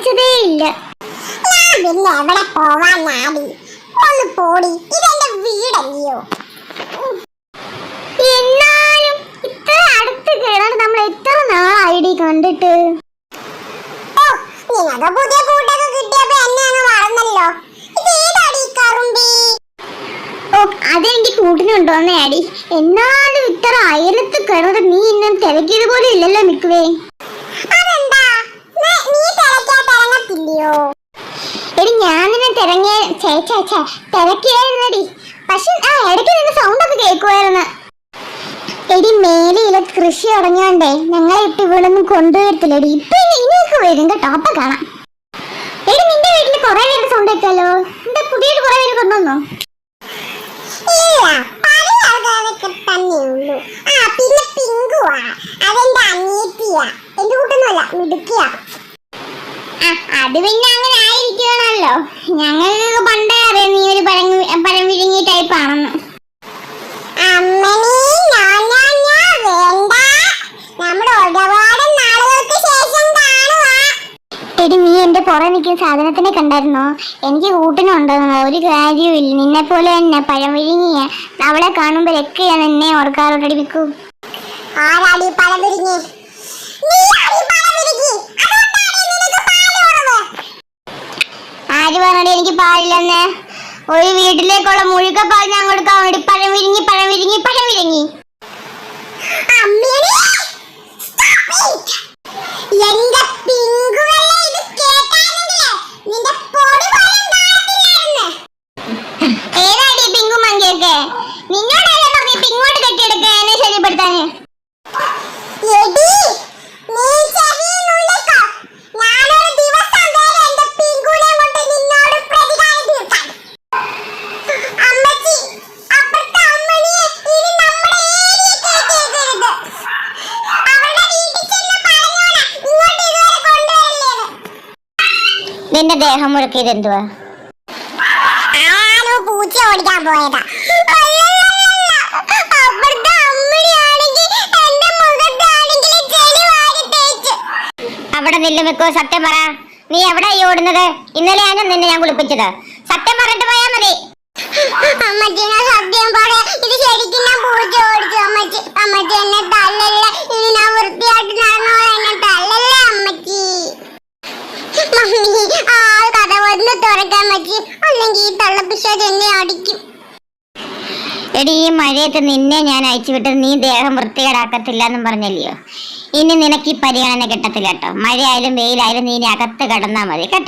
പിന്നെ എവിടെ പോവാൻ നാടി? ഒന്ന് പോടി. ഇതെന്റെ വീടല്ലയോ? എന്നാലും ഇത്ര അടുത്ത് കേടാണ് നമ്മൾ എത്ര നാളായിടി കണ്ടിട്ട്? ഓ എന്നെ ഇത് കറുമ്പി? ഓ അതെനിക്ക് കൂട്ടിനുണ്ടോന്നേ അടി എന്നാലും ഇത്ര അയലത്ത് കിടന്നിട്ട് നീ ഇന്നും തിരക്കിയത് പോലെ ഇല്ലല്ലോ മിക്കുവേ അതെന്താ ന- നീ തിരക്കാ തിരങ്ങത്തില്ലയോ എടി ഞാൻ തിരങ്ങിയ ചേ ചേ ചേ തിരക്കിയായിരുന്നടി പക്ഷെ ആ ഇടയ്ക്ക് നിന്ന് സൗണ്ട് ഒക്കെ കേൾക്കുമായിരുന്നു എടി മേലിയിലെ കൃഷി തുടങ്ങിയോണ്ടേ ഞങ്ങളെ ഇട്ട് ഇവിടെ ഒന്നും കൊണ്ടുവരത്തില്ലടി. ഇപ്പൊ ഇനി ഇനിയൊക്കെ വരും കേട്ടോ അപ്പൊ കാണാം. എടി നിന്റെ വീട്ടിൽ കുറെ പേരുടെ സൗണ്ട് വെക്കാലോ എന്താ പുതിയൊരു കുറെ പേര് കൊണ്ടുവന്നോ? ഇല്ല പല ആൾക്കാരൊക്കെ തന്നെ ആ പിന്നെ പിങ്കുവാ. അതെന്റെ അനിയത്തിയാ. എന്റെ കൂട്ടൊന്നുമല്ല മിടുക്കിയാ. ആ, അത് പിന്നെ അങ്ങനെ ഞങ്ങൾ ഞങ്ങൾക്ക് പണ്ടേ അറിയാം നീ ഒരു പഴം പഴം വിഴുങ്ങി ടൈപ്പ് ആണെന്ന്. എടി നീ എന്റെ പുറകെ നിൽക്കുന്ന സാധനത്തിനെ കണ്ടായിരുന്നോ? എനിക്ക് കൂട്ടിനുണ്ട്? ഒരു കാര്യവുമില്ല. നിന്നെ പോലെ തന്നെ പഴം വിഴുങ്ങിയ അവളെ കാണുമ്പോഴൊക്കെ ഞാൻ എന്നെ ഓർക്കാറുണ്ടടി വിൽക്കും ആരാടി പഴം പിരിഞ്ഞ് നീ ആടി പഴം പിരിഞ്ഞ് അതുകൊണ്ടാണ് നിനക്ക് പാൽ കുറവ് ആര് പറഞ്ഞടി എനിക്ക് പാടില്ലെന്ന് ഒരു വീട്ടിലേക്കുള്ള മുഴുക്കപ്പാൽ ഞാൻ നിന്റെ ദേഹം മുഴുക്കിയത് എന്തുവാ പൂച്ച ഓടിക്കാൻ പോയതാ? അവിടെ നില്ല വെക്കോ സത്യം പറ. നീ എവിടെ ഈ ഓടുന്നത്? ഇന്നലെയാണ് നിന്നെ ഞാൻ കുളിപ്പിച്ചത്? സത്യം പറഞ്ഞിട്ട് പോയാ മതി. സത്യം പറയാ. എന്നെ അടിക്കും. എടി ഈ മഴയത്ത് നിന്നെ ഞാൻ അയച്ചു വിട്ടത് നീ ദേഹം വൃത്തികേടാക്കത്തില്ല എന്നും പറഞ്ഞല്ലയോ? ഇനി നിനക്ക് ഈ പരിഗണന കിട്ടത്തില്ല കേട്ടോ. മഴയായാലും വെയിലായാലും നീ ഇനി അകത്ത് കിടന്നാൽ മതി കേട്ടോ?